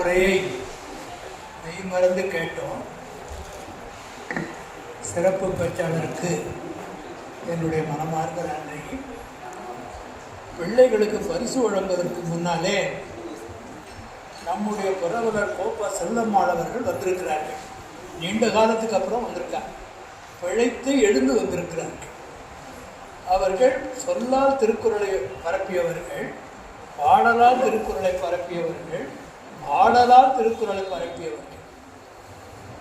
உரையை மெய்மறந்து கேட்டோம். சிறப்பு பேச்சாளருக்கு என்னுடைய மனமார்ந்த நன்றி. பிள்ளைகளுக்கு பரிசு வழங்குவதற்கு முன்னாலே நம்முடைய புரவலர் கோப்பா செல்லம்மாளவர்கள் வந்திருக்கிறார்கள். நீண்ட காலத்துக்கு அப்புறம் வந்திருக்காங்க. பிழைத்து எழுந்து வந்திருக்கிறார்கள் அவர்கள் சொல்லால் திருக்குறளை பரப்பியவர்கள் பாடலால் திருக்குறளை பரப்பியவர்கள் ஆடலால் திருக்குறளை பரப்பியவர்கள்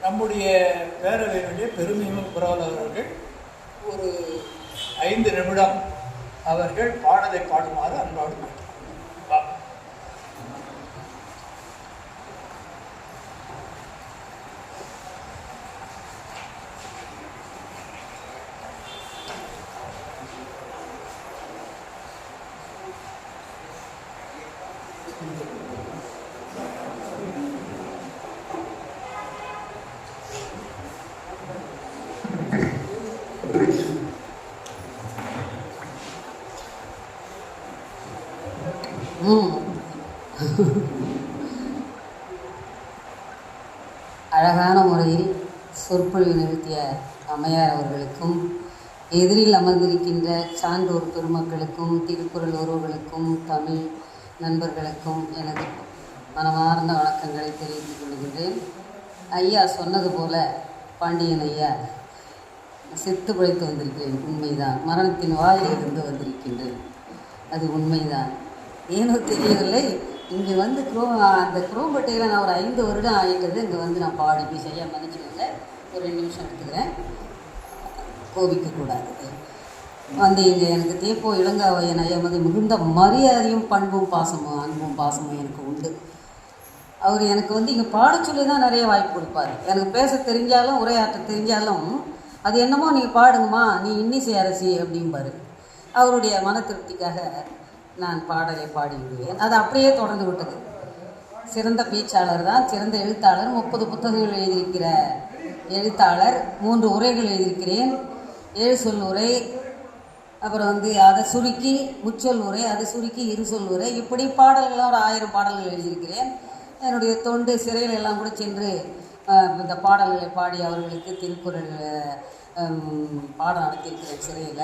நம்முடைய பேரவையினுடைய பெருமையும் குரல் அவர்கள் ஒரு ஐந்து நிமிடம் அவர்கள் பாடலை பாடுமாறு அன்பாடு Thank you. அழகான முறையில் சொற்பொழிவு நிறுத்திய அம்மையார் அவர்களுக்கும் எதிரில் அமர்ந்திருக்கின்ற சான்றோர் பெருமக்களுக்கும் திருக்குறள் உறவுகளுக்கும் தமிழ் நண்பர்களுக்கும் எனது மனமார்ந்த வணக்கங்களை தெரிவித்துக் கொள்கின்றேன். ஐயா சொன்னது போல பாண்டியன் ஐயா செத்து பிழைத்து வந்திருக்கிறேன். உண்மைதான். மரணத்தின் வாயிலிருந்து வந்திருக்கின்றேன். அது உண்மைதான். ஏனோ தெரியவில்லை. இங்கே வந்து குரோ அந்த குரோம்பட்டையில் நான் ஒரு ஐந்து வருடம் ஆகிட்டது இங்கே வந்து நான் பாடி போய் சரியாக மன்னிச்சுக்கோங்க ஒரு ரெண்டு நிமிஷம் எடுத்துக்கிறேன். கோபிக்கக்கூடாது வந்து இங்கே எனக்கு தேப்போ இளங்காவையன் ஐயா வந்து மிகுந்த மரியாதையும் பண்பும் பாசமும் அன்பும் பாசமும் எனக்கு உண்டு. அவர் எனக்கு வந்து இங்கே பாட சொல்லி தான் நிறைய வாய்ப்பு கொடுப்பாரு. எனக்கு பேச தெரிஞ்சாலும் உரையாற்ற தெரிஞ்சாலும் அது என்னமோ நீங்கள் பாடுங்கம்மா நீ இன்னிசை அரசி அப்படிம்பாரு. அவருடைய மன திருப்திக்காக நான் பாடலை பாடிவிடுவேன் அது அப்படியே தொடர்ந்து விட்டது. சிறந்த பேச்சாளர் தான் சிறந்த எழுத்தாளர் முப்பது புத்தகங்கள் எழுதியிருக்கிற எழுத்தாளர் மூன்று உரைகள் எழுதியிருக்கிறேன். ஏழு சொல் உரை அப்புறம் வந்து அதை சுருக்கி முச்சொல் உரை அதை சுருக்கி இரு சொல் உரை இப்படி பாடல்கள்லாம் ஒரு ஆயிரம் பாடல்கள் எழுதியிருக்கிறேன். என்னுடைய தொண்டு சிறையில் எல்லாம் கூட சென்று இந்த பாடல்களை பாடி அவர்களுக்கு திருக்குறள் பாடம் நடத்தியிருக்கிறேன் சிறையில்.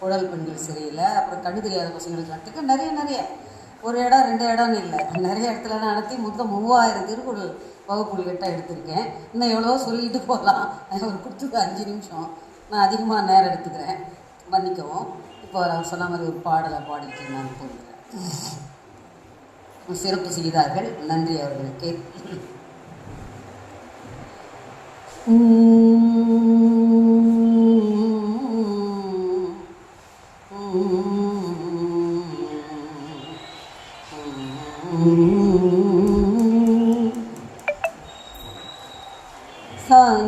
குழல் பெண்கள் சிறையில் அப்புறம் கண்ணு தெரியாத பசங்களுக்கு நடத்திக்க நிறைய நிறைய. ஒரு இடம் ரெண்டு இடம்னு இல்லை. நிறைய இடத்துல நடத்தி மொத்தம் மூவாயிரம் திருக்குறள் வகுப்புகள் கிட்ட எடுத்திருக்கேன். இன்னும் எவ்வளோ சொல்லிட்டு போகலாம் ஒரு கொடுத்தது அஞ்சு நிமிஷம். நான் அதிகமாக நேரம் எடுத்துக்கிறேன். மன்னிக்கவும். இப்போ நான் சொன்ன மாதிரி ஒரு பாடலை பாடிட்டு நான் போகிறேன். சிறப்பு செய்தார்கள். நன்றி அவர்களுக்கு. சா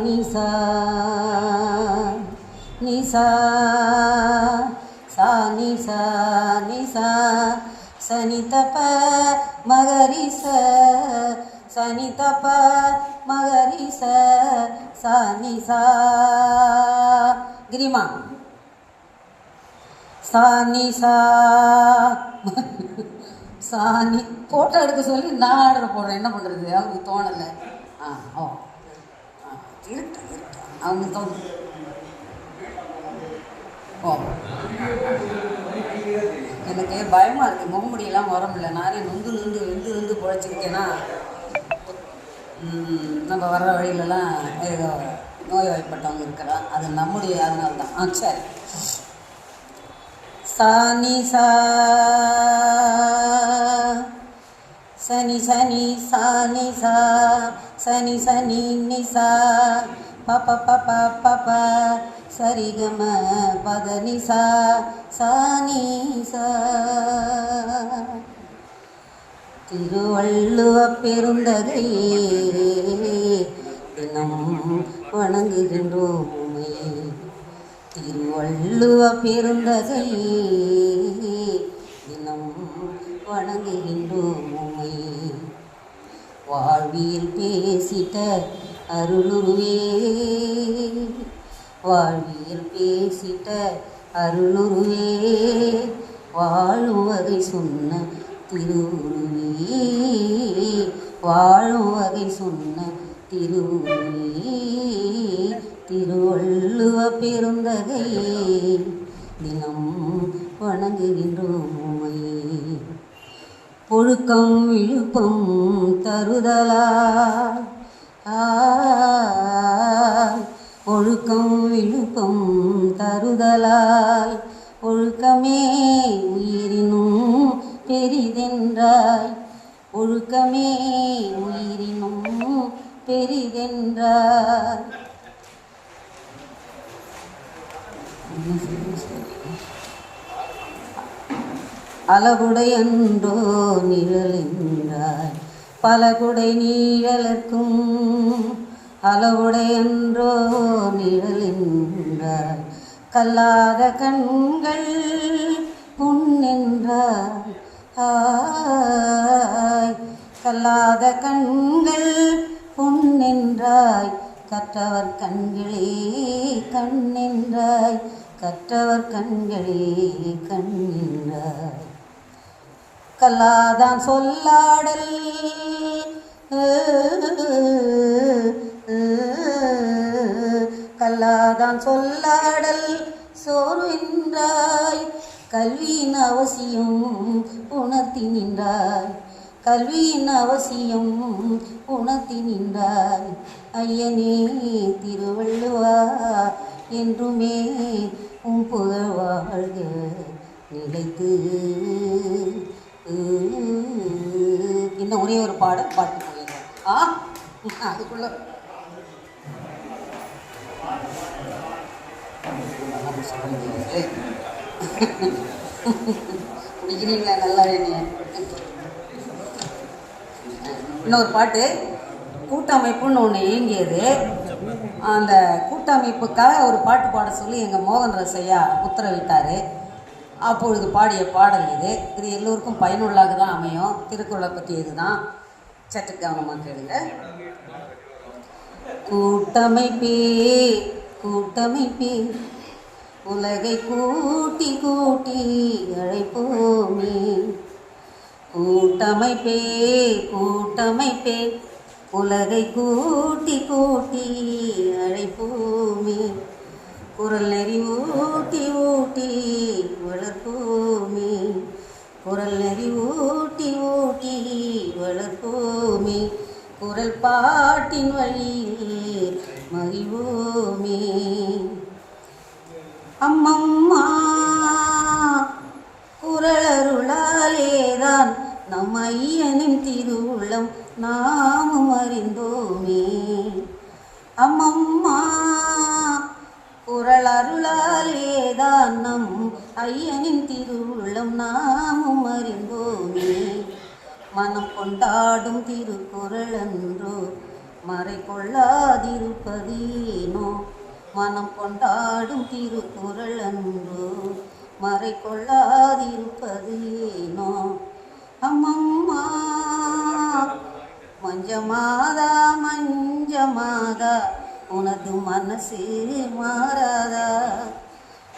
நி சா நி சா சா நி சா நி சா சனி தப மகரி ச சனி தப மகரி ச சா நி சா கிரிமா சா சாணி சா. சாணி. ஃபோட்டோ எடுக்க சொல்லி நான் ஆர்டர் போடுறேன். என்ன பண்ணுறது அவங்க தோணலை. ஆ ஓ. ஆ, இருக்கட்டும் அவங்க தோணும் ஓ. எனக்கு பயமாக இருக்குது முகமுடியெல்லாம் வர முடியல நானே நொந்து நொந்து வெந்து வெந்து பொழைச்சிருக்கேன்னா நம்ம வர்ற வழியிலலாம் ஏதோ நோய்வாய்ப்பட்டவங்க இருக்கிறான் அது நம்முடைய அதனால தான் ஆ சரி. சானி சா சனி சனி சானி சா சனி சனி நிசா பப பப பப சரிகம பத நிசா சானி சா. திருவள்ளுவ பெருந்தகையே தினம் வணங்குகின்றோம். திருவள்ளுவ பெருந்தகை தினம் வணங்குகின்றோம் உம்மை. வாழ்வியல் பேசிட்ட அருளுருவே. வாழ்வியல் பேசிட்ட அருளுருவே. வாழும் சொன்ன திருவுருவே. வாழும் வகை சொன்ன திருவுருவே. திருவள்ளுவ பெருந்தகையே தினம் வணங்குகின்றோம் உமையே ஒழுக்கம் விழுப்பம் தருதலா. ஒழுக்கம் விழுப்பம் தருதலால். ஒழுக்கமே உயிரினும் பெரிதென்றாய். ஒழுக்கமே உயிரினும் பெரிதென்றாய். அழகுடையன்றோ நிழலென்றாய். பலகுடை நீழலர்க்கும் அளவுடையன்றோ நிழலென்றாய். கல்லாத கண்கள் புண்ணென்றாய். ஆய் கல்லாத கண்கள் புண்ணென்றாய். கற்றவர் கண்களே கண்ணென்றாய். கற்றவர் கண்களே கண்ணென்றாய் கல்லாதான் சொல்லாடல். கல்லாதான் சொல்லாடல் சோர்வென்றாய். கல்வியின் அவசியம் உணர்த்தி நின்றாய். கல்வியின் அவசியம் உணர்த்தி நின்றாய். ஐயனே திருவள்ளுவா என்றுமே உன் புகழ் வாழ்க நிலைத்து. இந்த ஒரே ஒரு பாடல் பாட்டு போயிடுறேன் ஆ? அதுக்குள்ள. குடிக்கிறீங்களா நல்லா இன்னொரு பாட்டு. கூட்டமைப்புன்னு ஒன்று இயங்கியது. அந்த கூட்டமைப்புக்காக ஒரு பாட்டு பாட சொல்லி எங்கள் மோகன் ரசையா உத்தரவிட்டார். அப்பொழுது பாடிய பாடல் இது. இது எல்லோருக்கும் பயனுள்ளாக தான் அமையும். திருக்குறளை பற்றி இதுதான். சற்று கவனமாக கேளுங்க. கூட்டமைப்பே கூட்டமைப்பே உலகை கூட்டி கூட்டி அழைப்போமே. கூட்டமைப்பே கூட்டமைப்பே உலகை கூட்டி கூட்டி அழைப்போமே குரல் நெறி ஊட்டி ஊட்டி வளர்ப்போமே குரல் நெறி ஊட்டி ஊட்டி வளர்ப்போமே குரல் பாட்டின் வழியே மகிழ்வோமே அம்மம்மா குரலருளாலேதான் நம் ஐயனின் திருவுள்ளம் நாமும் அறிந்தோமே. அம்மம்மா குரல் அருளாலேதான் நம் ஐயனின் திருவுள்ளம் நாமும் அறிந்தோமே. மனம் கொண்டாடும் திருக்குறள் அன்றோ மறை கொள்ளாதிருப்பதேனோ. மனம் கொண்டாடும் திருக்குறள் அன்றோ மறை கொள்ளாதிருப்பதேனோ. அம்மம்மா மஞ்சமாதா மஞ்சமாதா உனது மனசு மாறாதா?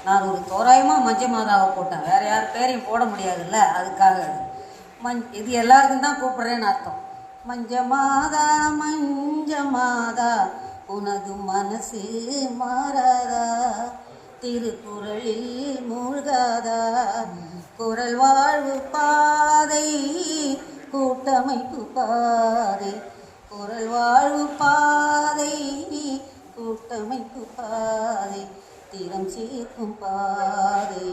நான் ஒரு தோராயமாக மஞ்ச மாதாவை போட்டேன். வேறு யார் பேரையும் போட முடியாதுல்ல அதுக்காக. அது. மஞ் இது எல்லாருக்கும் தான் கூப்பிட்றேன்னு அர்த்தம். மஞ்ச மாதா மஞ்ச மாதா உனது மனசு மாறாதா? திருக்குறளில் மூழ்காதா? குரல் வாழ்வு பாதை கூட்டமைப்பு பாதை குரல் வாழ்வு பாதை கூட்டமைப்பு பாதை திறம் சேர்க்கும் பாதை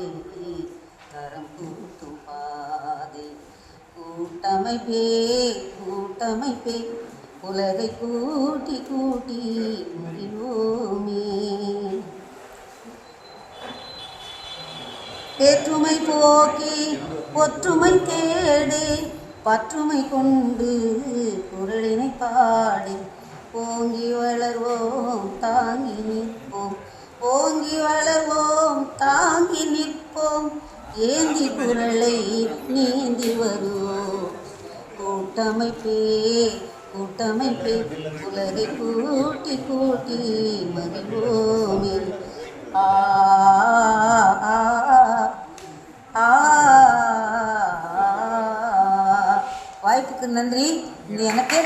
தரம் கூட்டும் பாதை. கூட்டமைப்பே கூட்டமைப்பே உலகை கூட்டி கூட்டி முடிவோமே வேற்றுமை போக்கி ஒற்றுமை தேடு பற்றுமை கொண்டு குரலினை பாடி ஓங்கி வளர்வோம் தாங்கி நிற்போம். ஓங்கி வளர்வோம் தாங்கி நிற்போம். ஏந்தி குரலை நீந்தி வருவோம். கூட்டமைப்பே கூட்டமைப்பே உலகை கூட்டி கூட்டி மகிழ்வோமே. ஆ. எனக்கு நன்றி. இது எனக்கே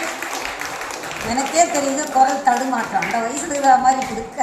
எனக்கே தெரியுது குரல் தடுமாற்றம். அந்த வயசுல இருக்கிற மாதிரி கொடுக்க